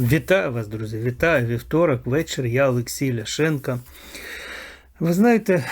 Вітаю вас, друзі! Вітаю вівторок, вечір. Я Олексій Ляшенко. Ви знаєте,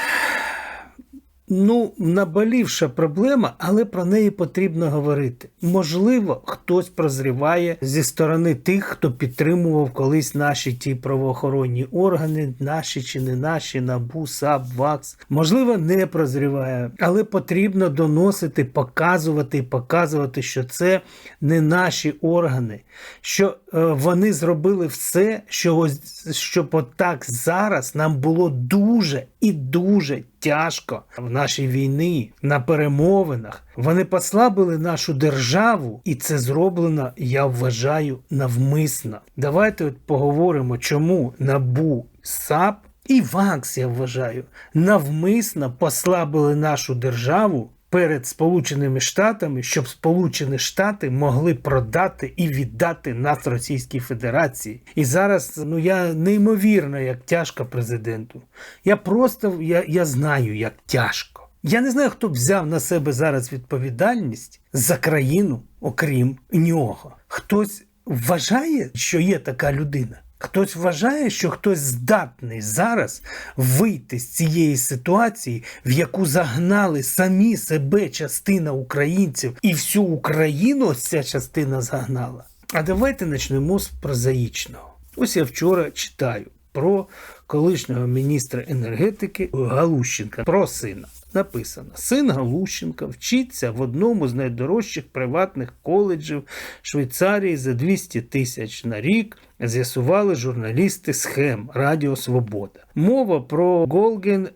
ну, наболівша проблема, але про неї потрібно говорити. Можливо, хтось прозріває зі сторони тих, хто підтримував колись наші ті правоохоронні органи, наші чи не наші, НАБУ, САП, ВАКС. Можливо, не прозріває, але потрібно доносити, показувати і показувати, що це не наші органи, що е, вони зробили все, що ось, щоб отак зараз нам було дуже і дуже тяжко в нашій війні, на перемовинах. Вони послабили нашу державу, і це зроблено, я вважаю, навмисно. Давайте от поговоримо, чому набу САП і ВАКС, я вважаю, навмисно послабили нашу державу. Перед Сполученими Штатами, щоб Сполучені Штати могли продати і віддати нас Російській Федерації. І зараз ну я неймовірно, як тяжко президенту. Я просто я, я знаю, як тяжко. Я не знаю, хто взяв на себе зараз відповідальність за країну, окрім нього. Хтось вважає, що є така людина. Хтось вважає, що хтось здатний зараз вийти з цієї ситуації, в яку загнали самі себе частина українців, і всю Україну ця частина загнала. А давайте почнемо з прозаїчного. Ось я вчора читаю про колишнього міністра енергетики Галущенка, про сина. Написано: син Галущенка вчиться в одному з найдорожчих приватних коледжів Швейцарії за 200 тисяч на рік. З'ясували журналісти схем Радіо Свобода. Мова про Голген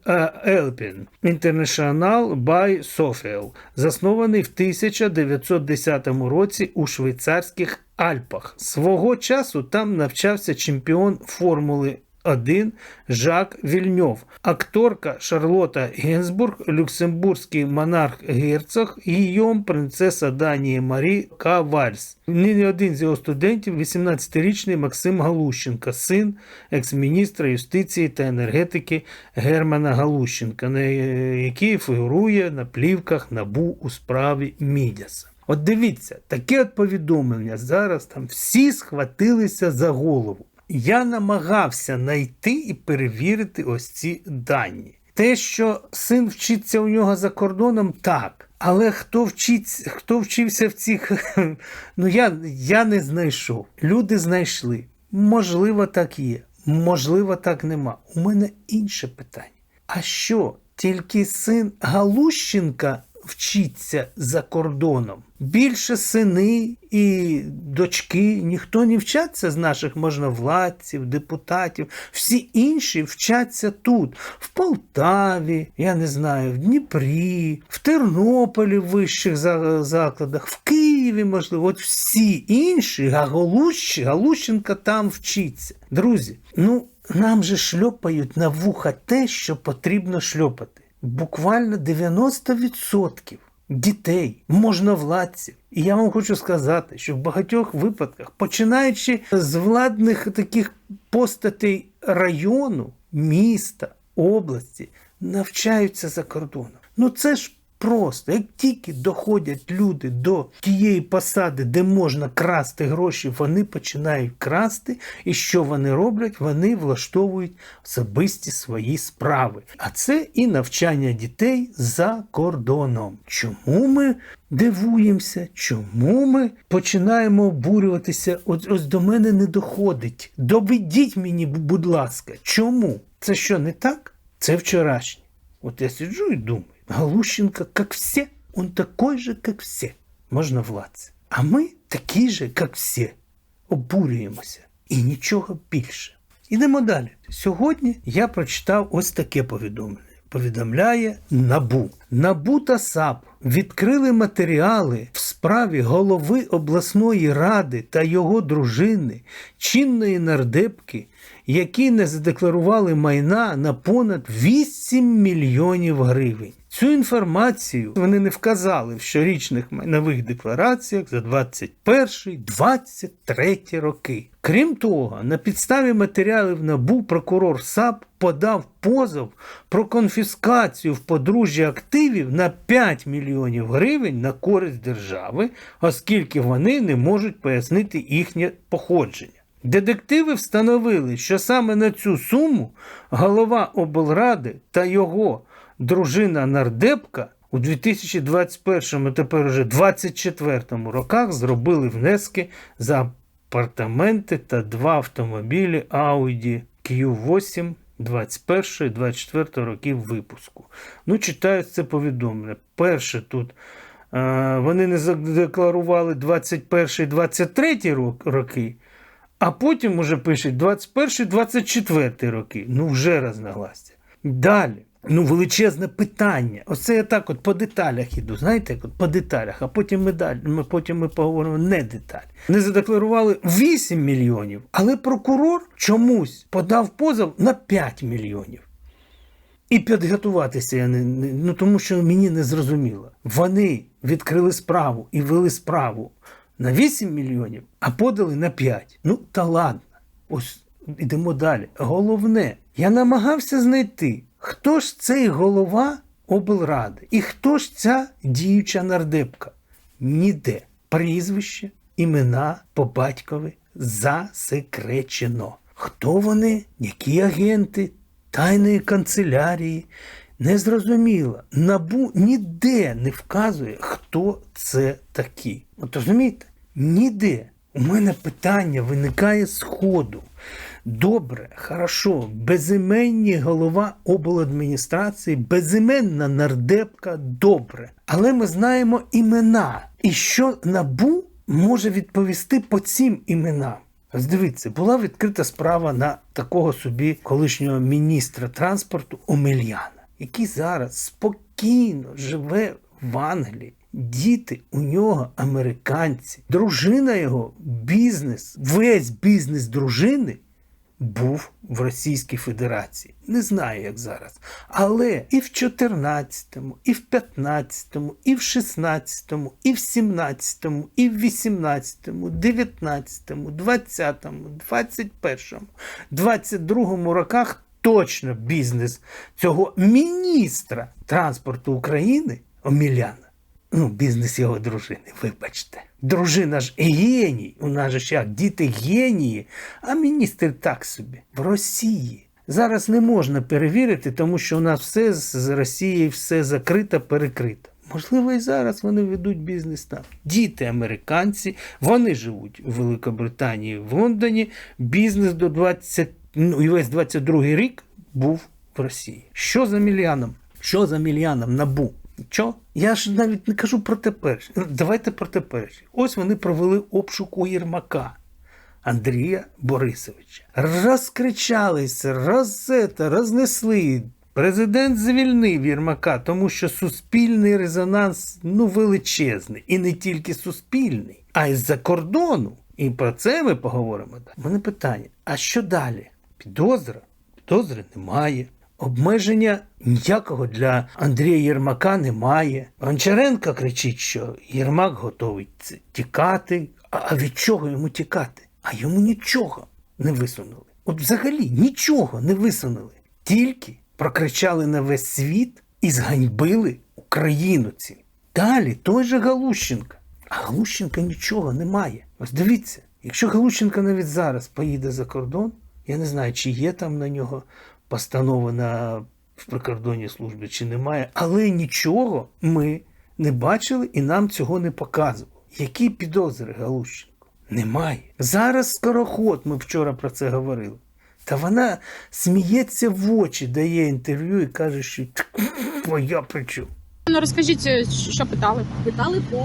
Елпін International by Sofiel, заснований в 1910 році у швейцарських Альпах. Свого часу там навчався чемпіон Формули 1 Жак Вільньов, акторка Шарлота Генсбург, люксембурзький монарх герцог, Гійом, принцеса Данії Марі К. Вальс. Нині один з його студентів, 18-річний Максим Галущенко, син екс-міністра юстиції та енергетики Германа Галущенка, на який фігурує на плівках набу у справі Мідяса. От дивіться, таке от повідомлення зараз там всі схватилися за голову. Я намагався знайти і перевірити ось ці дані. Те, що син вчиться у нього за кордоном, так. Але хто вчиться, хто вчився в цих, ну я, я не знайшов. Люди знайшли. Можливо, так є, можливо, так нема. У мене інше питання. А що? Тільки син Галущенка вчиться за кордоном. Більше сини і дочки ніхто не вчаться з наших можновладців, депутатів. Всі інші вчаться тут, в Полтаві, я не знаю, в Дніпрі, в Тернополі в вищих закладах, в Києві, можливо, от всі інші, а Галущ, Галущенка там вчиться. Друзі, ну нам же шльопають на вуха те, що потрібно шльопати. Буквально 90% дітей, можновладців. І я вам хочу сказати, що в багатьох випадках, починаючи з владних таких постатей району, міста, області, навчаються за кордоном. Ну це ж просто, як тільки доходять люди до тієї посади, де можна красти гроші, вони починають красти. І що вони роблять? Вони влаштовують особисті свої справи. А це і навчання дітей за кордоном. Чому ми дивуємося? Чому ми починаємо обурюватися? Ось, ось до мене не доходить. Доведіть мені, будь ласка, чому? Це що не так? Це вчорашнє. От я сиджу і думаю. Галущенко, как все, он такой же, как все, можновладці. А ми такі же, як всі, обурюємося. І нічого більше. Ідемо далі. Сьогодні я прочитав ось таке повідомлення. Повідомляє Набу. Набу та САП відкрили матеріали в справі голови обласної ради та його дружини, чинної нардепки, які не задекларували майна на понад 8 мільйонів гривень. Цю інформацію вони не вказали в щорічних майнових деклараціях за 21-23 роки. Крім того, на підставі матеріалів НАБУ прокурор САП подав позов про конфіскацію в подружжя активів на 5 мільйонів гривень на користь держави, оскільки вони не можуть пояснити їхнє походження. Детективи встановили, що саме на цю суму голова облради та його дружина нардепка у 2021 тепер уже 2024 роках зробили внески за апартаменти та два автомобілі Audi Q8 21-24 років випуску. Ну, читаю це повідомлення. Перше тут е, вони не задекларували 21-23 рок- роки, а потім уже пишуть 21-24 роки. Ну, вже розногласся. Далі. Ну, величезне питання. Оце я так от по деталях іду, знаєте, як от по деталях, а потім ми далі, ми, потім ми поговоримо не деталь. Не задекларували 8 мільйонів, але прокурор чомусь подав позов на 5 мільйонів. І підготуватися я не, не ну тому що мені не зрозуміло. Вони відкрили справу і вели справу на 8 мільйонів, а подали на 5. Ну та ладно. Ось ідемо далі. Головне, я намагався знайти, хто ж цей голова облради і хто ж ця діюча нардепка. Ніде. Прізвище, імена по батькові засекречено. Хто вони, які агенти тайної канцелярії? Незрозуміло. Набу ніде не вказує, хто це такі. От розумієте? Ніде. У мене питання виникає з ходу. Добре, хорошо, безіменні голова обладміністрації, безіменна нардепка, добре. Але ми знаємо імена. І що набу може відповісти по цим іменам? Дивіться, була відкрита справа на такого собі колишнього міністра транспорту Омельяна, який зараз спокійно живе в Англії. Діти у нього американці, дружина його бізнес, весь бізнес дружини був в Російській Федерації. Не знаю, як зараз. Але і в 14-му, і в 15-му, і в 16-му, і в 17-му, і в 18-му, 19-му, 20-му, 21-му, 22-му роках точно бізнес цього міністра транспорту України Оміляна. Ну, бізнес його дружини, вибачте. Дружина ж геній, у нас же як діти генії, а міністр так собі в Росії. Зараз не можна перевірити, тому що у нас все з Росією все закрито, перекрито. Можливо, і зараз вони ведуть бізнес там. Діти американці, вони живуть у Великобританії, в Лондоні. Бізнес до 20, ну весь 22 рік був в Росії. Що за мільяном? Що за мільяном набу? Що? Я ж навіть не кажу про тепер. Давайте про тепер. Ось вони провели обшук у Єрмака Андрія Борисовича. Розкричалися, розета, рознесли. Президент звільнив Єрмака, тому що суспільний резонанс ну величезний. І не тільки суспільний, а й з-за кордону. І про це ми поговоримо. У мене питання: а що далі? Підозра? Підозри немає. Обмеження ніякого для Андрія Єрмака немає. Гончаренко кричить, що Єрмак готовий тікати. А від чого йому тікати? А йому нічого не висунули. От взагалі нічого не висунули. Тільки прокричали на весь світ і зганьбили Україну цим. Далі той же Галущенка. А Галущенка нічого немає. Ось дивіться, якщо Галущенка навіть зараз поїде за кордон, я не знаю, чи є там на нього постанова на в прикордонній службі, чи немає, але нічого ми не бачили і нам цього не показували. Які підозри Галущенко? Немає. Зараз скороход, ми вчора про це говорили. Та вона сміється в очі, дає інтерв'ю і каже, що твоя причому. Ну розкажіть, е, що питали? Питали по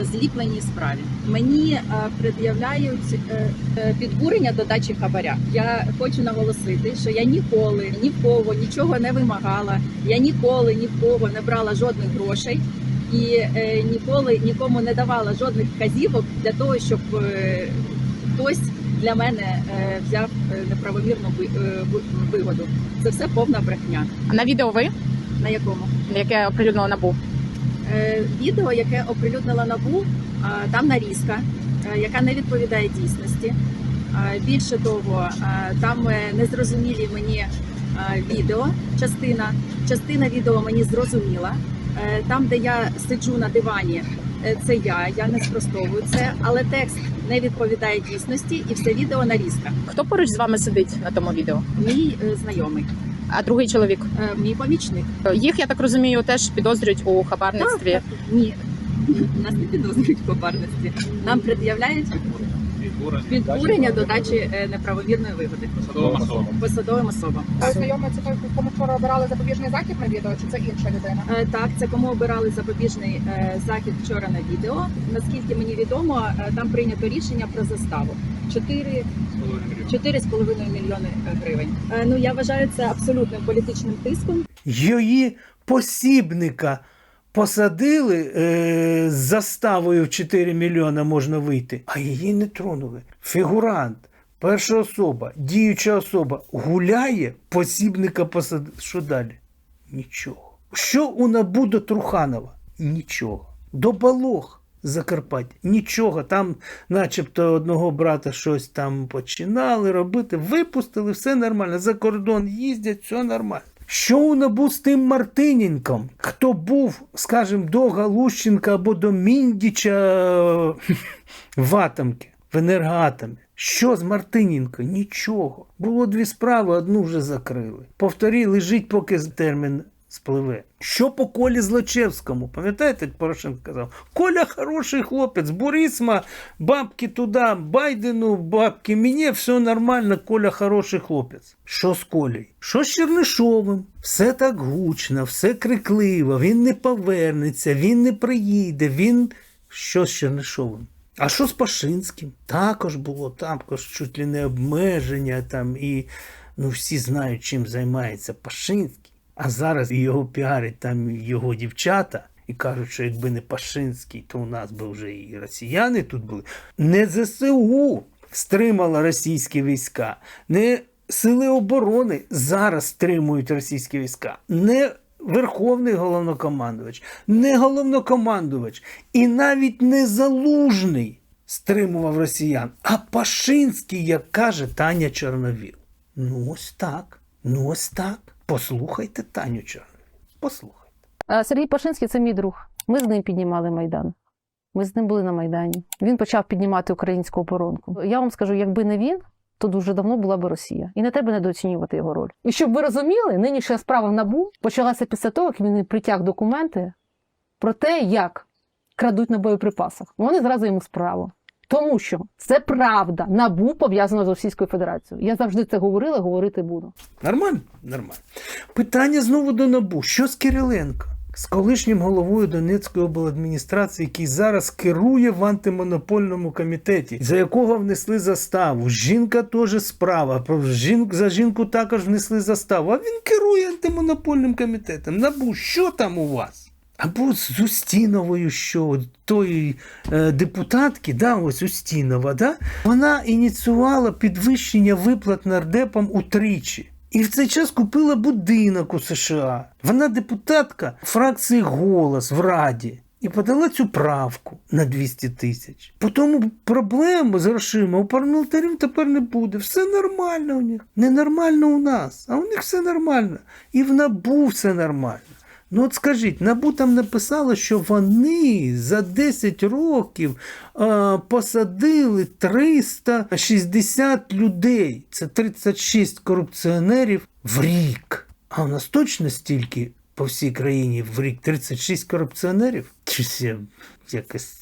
е, зліпленій справі. Мені е, пред'являють е, е, підбурення до дачі хабаря. Я хочу наголосити, що я ніколи ні в кого нічого не вимагала. Я ніколи ні в кого не брала жодних грошей і е, ніколи нікому не давала жодних вказівок для того, щоб е, хтось для мене е, взяв е, неправомірну ви- е, ви- вигоду. Це все повна брехня. А на відео ви, На якому? яке оприлюднило набу? Е, відео, яке оприлюднила набу, а, там нарізка, е, яка не відповідає дійсності. А, Більше того, а, там е, незрозумілі мені а, відео. Частина частина відео мені зрозуміла. Е, Там, де я сиджу на дивані, е, це я, я не спростовую це, але текст не відповідає дійсності, і все відео нарізка. Хто поруч з вами сидить на тому відео? Мій е, знайомий, А другий чоловік? е, мій помічник. Їх, я так розумію, теж підозрюють у хабарництві. Так, Ні, нас не підозрюють в хабарництві. Нам пред'являють підбурення до дачі е, неправомірної вигоди посадовим особам. А знайомий це той, кому вчора обирали запобіжний захід на відео, чи це інша людина? Е, Так, це кому обирали запобіжний е, захід вчора на відео. Наскільки мені відомо, е, там прийнято рішення про заставу. Чотири 4,5 мільйони гривень. Е, Ну я вважаю це абсолютним політичним тиском. Її посібника посадили е, з заставою в 4 мільйона можна вийти, а її не тронули. Фігурант, перша особа, діюча особа гуляє, посібника посадили. Що далі? Нічого. Що у набу до Труханова? Нічого. До Балох. Закарпаття. Нічого, там, начебто, одного брата щось там починали робити, випустили, все нормально. За кордон їздять, все нормально. Що у набу з тим Мартиненком? Хто був, скажімо, до Галущенка або до Міндіча е, в Атомки, в енергоатомі? Що з Мартиненко? Нічого. Було дві справи, одну вже закрили. Повторі, лежить, поки термін спливе. Що по Колі Злочевському? Пам'ятаєте, Порошенко казав? Коля хороший хлопець, Бурисма, бабки туди, Байдену, бабки мені, все нормально, Коля хороший хлопець. Що з Колею? Що з Чернишовим? Все так гучно, все крикливо, він не повернеться, він не приїде, він. Що з Чернишовим? А що з Пашинським? Також було також чуть ли не обмеження там і ну всі знають, чим займається Пашинський. А зараз його піарять там його дівчата і кажуть, що якби не Пашинський, то у нас би вже і росіяни тут були. Не ЗСУ стримала російські війська, не сили оборони зараз стримують російські війська. Не Верховний головнокомандувач, не головнокомандувач і навіть не залужний стримував росіян, а Пашинський, як каже Таня Чорновіл. Ну ось так. Ну ось так. Послухайте Таню Чорновіл. Послухайте. Е, Сергій Пашинський це мій друг. Ми з ним піднімали Майдан. Ми з ним були на Майдані. Він почав піднімати українську оборонку. Я вам скажу, якби не він, то дуже давно була би Росія. І не треба недооцінювати його роль. І щоб ви розуміли, нинішня справа в НАБУ почалася після того, як він притяг документи про те, як крадуть на боєприпасах. Вони зразу йому справу. Тому що це правда. НАБУ пов'язано з Російською Федерацією. Я завжди це говорила, говорити буду. Нормально? Нормально. Питання знову до НАБУ. Що з Кириленко? З колишнім головою Донецької обладміністрації, який зараз керує в антимонопольному комітеті, за якого внесли заставу. Жінка теж справа. Про жін... За жінку також внесли заставу. А він керує антимонопольним комітетом. НАБУ, що там у вас? Або з Устіновою, що тої е, депутатки, да, ось Устінова, да, вона ініціювала підвищення виплат нардепам утричі. І в цей час купила будинок у США. Вона депутатка фракції Голос в Раді. І подала цю правку на 200 тисяч. По тому проблему з грошима у парламентарів тепер не буде. Все нормально у них. Ненормально у нас, а у них все нормально. І в НАБУ все нормально. Ну от скажіть, НАБУ там написало, що вони за 10 років а, посадили 360 людей. Це 36 корупціонерів в рік. А у нас точно стільки по всій країні в рік 36 корупціонерів? Чи це якось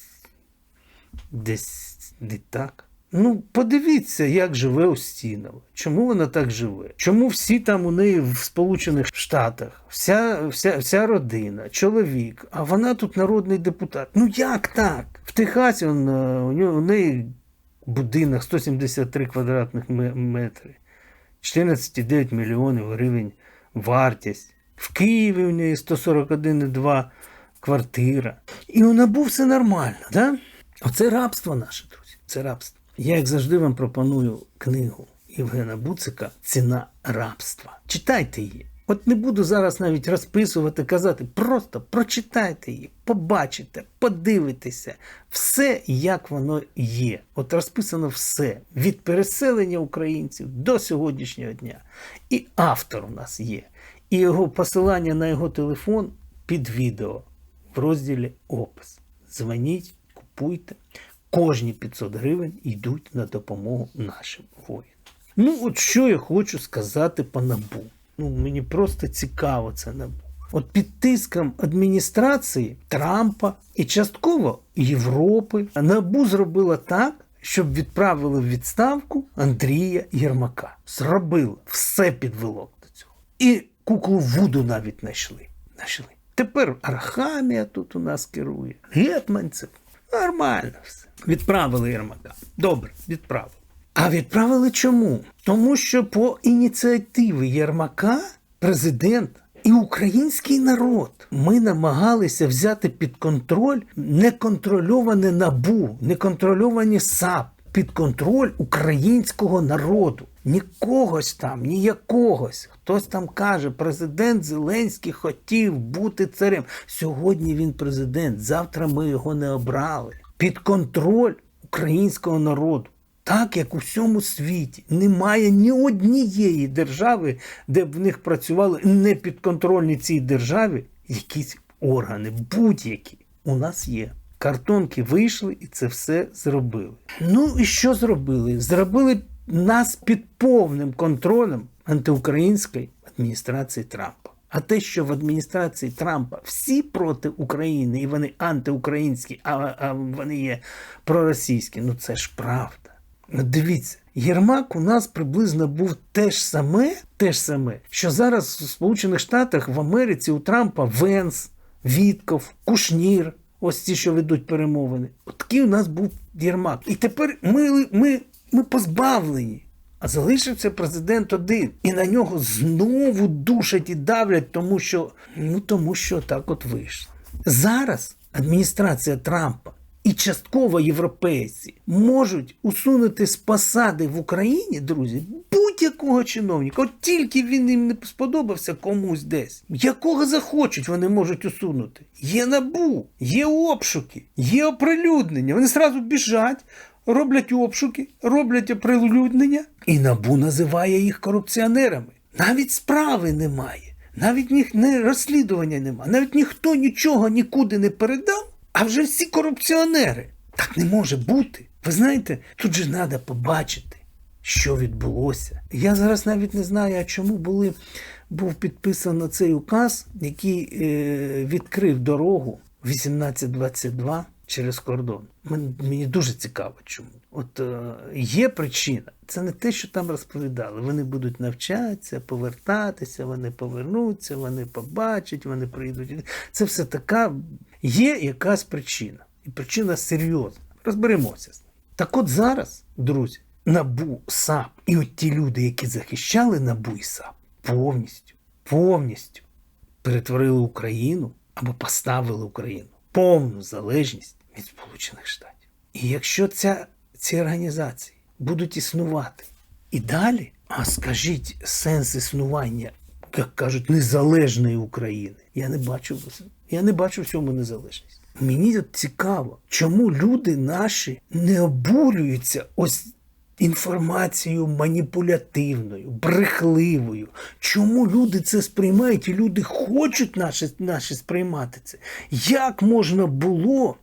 десь не так? Ну, подивіться, як живе Устінова. Чому вона так живе? Чому всі там у неї в Сполучених Штатах, вся, вся, вся родина, чоловік, а вона тут народний депутат. Ну як так? В Техасі он, е, у, нього, у неї будинок 173 квадратних метри, 14,9 мільйонів гривень вартість. В Києві у неї 141,2 квартира. І у НАБУ все нормально, да? Оце рабство наше, друзі. Це рабство. Я, як завжди, вам пропоную книгу Євгена Буцика Ціна рабства. Читайте її. От не буду зараз навіть розписувати, казати. Просто прочитайте її, побачите, подивитеся. Все, як воно є. От розписано все від переселення українців до сьогоднішнього дня. І автор у нас є. І його посилання на його телефон під відео в розділі Опис. дзвоніть, купуйте. Кожні 500 гривень йдуть на допомогу нашим воїнам. Ну, от що я хочу сказати по набу. Ну, мені просто цікаво це набу. От під тиском адміністрації Трампа і частково Європи набу зробила так, щоб відправили в відставку Андрія Єрмака. Зробила, все підвело до цього. І куклу Вуду навіть. Знайшли. Тепер Архамія тут у нас керує. Гетманцев. Нормально все. Відправили Єрмака. Добре, відправили. А відправили чому? Тому що по ініціативі Єрмака президент і український народ ми намагалися взяти під контроль неконтрольоване набу, неконтрольовані САП, під контроль українського народу. Нікогось там, ніякогось. Хтось там каже, президент Зеленський хотів бути царем. Сьогодні він президент, завтра ми його не обрали. Під контроль українського народу. Так як у всьому світі немає ні однієї держави, де б в них працювали не підконтрольні цій державі якісь органи, будь-які. У нас є. Картонки вийшли і це все зробили. Ну і що зробили? Зробили нас під повним контролем антиукраїнської адміністрації Трампа. А те, що в адміністрації Трампа всі проти України і вони антиукраїнські, а, а вони є проросійські, ну це ж правда. Ну, дивіться, Єрмак у нас приблизно був те ж саме, те ж саме, що зараз в Сполучених Штатах в Америці у Трампа Венс, Вітков, Кушнір, ось ті, що ведуть перемовини. От такий у нас був Єрмак. І тепер ми, ми, ми позбавлені. А залишився президент один, і на нього знову душать і давлять, тому що ну тому що так от вийшло. Зараз адміністрація Трампа і частково європейці можуть усунути з посади в Україні, друзі, будь-якого чиновника. От тільки він їм не сподобався комусь десь. Якого захочуть, вони можуть усунути. Є набу, є обшуки, є оприлюднення. Вони зразу біжать. Роблять обшуки, роблять оприлюднення, і набу називає їх корупціонерами. Навіть справи немає, навіть ні, не розслідування немає, навіть ніхто нічого нікуди не передав, а вже всі корупціонери. Так не може бути. Ви знаєте, тут же треба побачити, що відбулося. Я зараз навіть не знаю, чому були, був підписано цей указ, який е, відкрив дорогу 1822 через кордон. Мен- Мені дуже цікаво, чому. От е, є причина. Це не те, що там розповідали. Вони будуть навчатися, повертатися, вони повернуться, вони побачать, вони прийдуть. Це все така. Є якась причина. І причина серйозна. Розберемося з нею. Так от зараз, друзі, набу САП і от ті люди, які захищали набу і САП, повністю, повністю перетворили Україну або поставили Україну повну залежність від Сполучених Штатів. І якщо ця, ці організації будуть існувати і далі, а скажіть сенс існування, як кажуть, незалежної України, я не бачу я не бачу в цьому незалежність. Мені цікаво, чому люди наші не обурюються ось інформацією маніпулятивною, брехливою. Чому люди це сприймають і люди хочуть наші, наші сприймати це? Як можна було?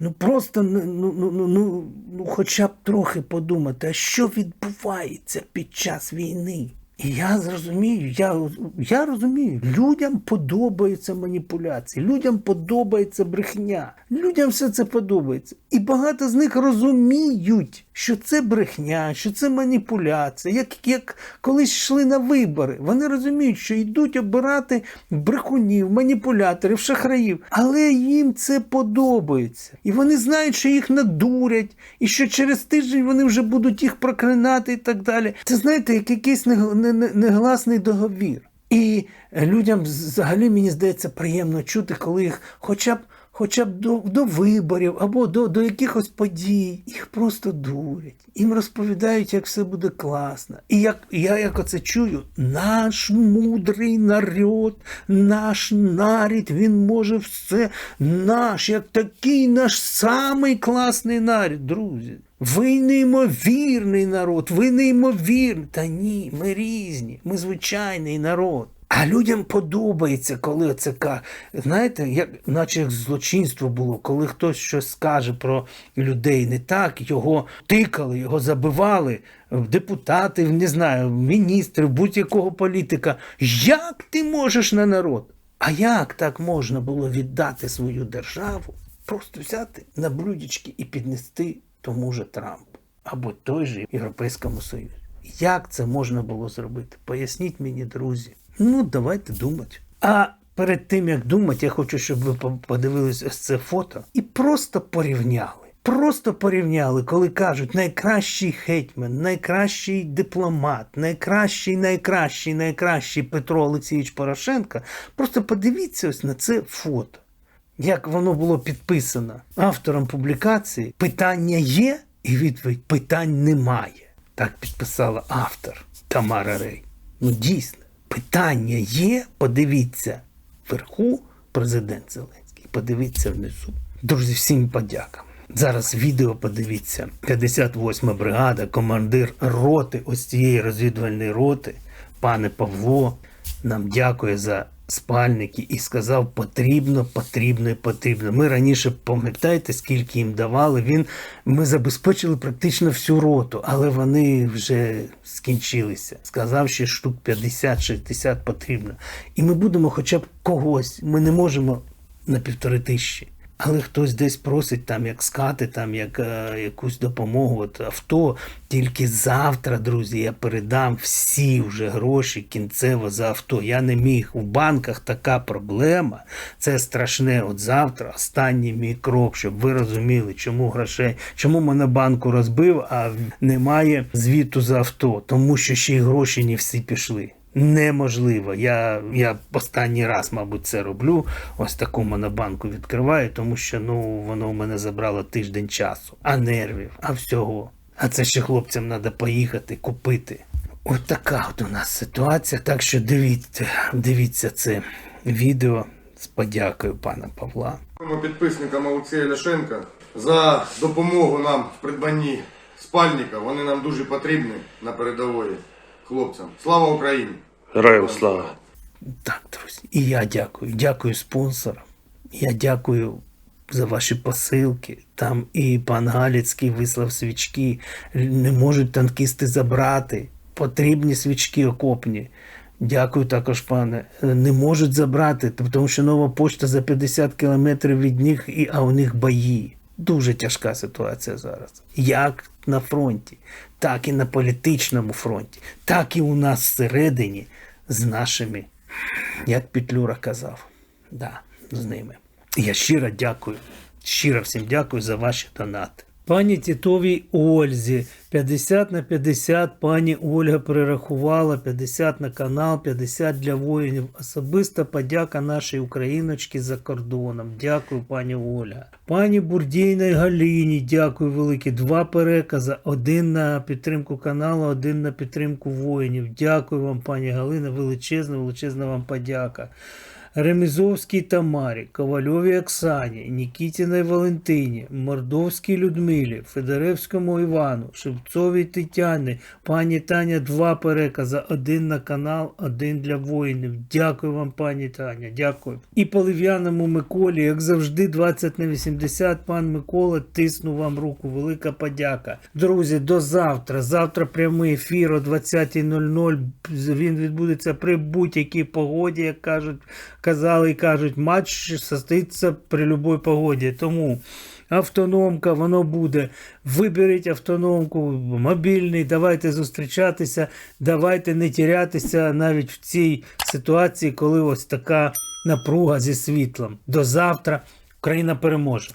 Ну просто ну, ну, ну, ну, ну, ну, хоча б трохи подумати, а що відбувається під час війни? І я зрозумію, я, я розумію, людям подобаються маніпуляції, людям подобається брехня, людям все це подобається. І багато з них розуміють, що це брехня, що це маніпуляція. Як, як колись йшли на вибори, вони розуміють, що йдуть обирати брехунів, маніпуляторів, шахраїв, але їм це подобається. І вони знають, що їх надурять, і що через тиждень вони вже будуть їх проклинати і так далі. Це знаєте, як якийсь не- негласний договір. І людям взагалі, мені здається, приємно чути, коли їх хоча б. Хоча б до, до виборів або до, до якихось подій, їх просто дурять. Їм розповідають, як все буде класно. І як я як оце чую, наш мудрий народ, наш нарід, він може все, наш, як такий наш самий класний нарід, друзі. Ви неймовірний народ, ви неймовірний. Та ні, ми різні, ми звичайний народ. А людям подобається, коли це знаєте, як наче як злочинство було, коли хтось щось скаже про людей не так, його тикали, його забивали, депутати, не знаю, міністри, будь-якого політика. Як ти можеш на народ? А як так можна було віддати свою державу, просто взяти на блюдечки і піднести тому же Трампу або той же Європейському Союзу? Як це можна було зробити? Поясніть мені, друзі. Ну, давайте думати. А перед тим як думати, я хочу, щоб ви по- подивились ось це фото і просто порівняли. Просто порівняли, коли кажуть найкращий гетьман, найкращий дипломат, найкращий, найкращий, найкращий Петро Олексійович Порошенко. Просто подивіться ось на це фото. Як воно було підписано автором публікації, питання є, і відповідь питань немає. Так підписала автор Тамара Рей. Ну дійсно, питання є. Подивіться вверху, президент Зеленський. Подивіться внизу. Друзі, всім подякам. Зараз відео подивіться. 58 бригада, командир роти, ось цієї розвідувальної роти, пане Павло, нам дякує за спальники і сказав: потрібно, потрібно і потрібно. Ми раніше пам'ятаєте, скільки їм давали. Він ми забезпечили практично всю роту, але вони вже скінчилися. Сказав, що штук 50-60 потрібно. І ми будемо хоча б когось. Ми не можемо на півтори тисячі. Але хтось десь просить там як скати, там як е, якусь допомогу. От авто. Тільки завтра, друзі, я передам всі вже гроші кінцево за авто. Я не міг. У банках така проблема. Це страшне. От завтра останній мій крок, щоб ви розуміли, чому грошей, чому монобанку розбив, а немає звіту за авто. Тому що ще й гроші не всі пішли. Неможливо. Я, я останній раз, мабуть, це роблю. Ось таку монобанку відкриваю, тому що ну воно в мене забрало тиждень часу, а нервів, а всього. А це ще хлопцям треба поїхати, купити. Ось така от у нас ситуація. Так що дивіться, дивіться це відео з подякою пана Павла. Дякуємо підписникам Олексія Ляшенка за допомогу нам в придбанні спальника. Вони нам дуже потрібні на передової хлопцям. Слава Україні! Героям слава! Так, друзі. І я дякую. Дякую спонсорам. Я дякую за ваші посилки. Там і пан Галіцький вислав свічки. Не можуть танкісти забрати. Потрібні свічки окопні. Дякую також, пане. Не можуть забрати, тому що нова почта за 50 кілометрів від них, і, а у них бої. Дуже тяжка ситуація зараз. Як на фронті, так і на політичному фронті, так і у нас всередині з нашими, як Петлюра казав, да, з ними. Я щиро дякую, щиро всім дякую за ваші донати. Пані Тітовій Ользі 50 на 50 пані Ольга перерахувала 50 на канал, 50 для воїнів. Особиста подяка нашій україночці за кордоном. Дякую, пані Ольга. Пані Бурдійної Галіні, дякую велике. Два перекази. Один на підтримку каналу, один на підтримку воїнів. Дякую вам, пані Галина. Величезна, величезна вам подяка. Ремізовській Тамарі, Ковальовій Оксані, Нікітіної Валентині, Мордовській Людмилі, Федоревському Івану, Шевцовій Тетяні, пані Таня, два перекази, один на канал, один для воїнів. Дякую вам, пані Таня, дякую. І Полив'яному Миколі, як завжди, 20 на 80, пан Микола, тисну вам руку, велика подяка. Друзі, до завтра. Завтра прямий ефір о 20.00. Він відбудеться при будь-якій погоді, як кажуть казали і кажуть, матч состоїться при будь-якій погоді. Тому автономка, воно буде. Виберіть автономку, мобільний, давайте зустрічатися, давайте не тірятися навіть в цій ситуації, коли ось така напруга зі світлом. До завтра Україна переможе.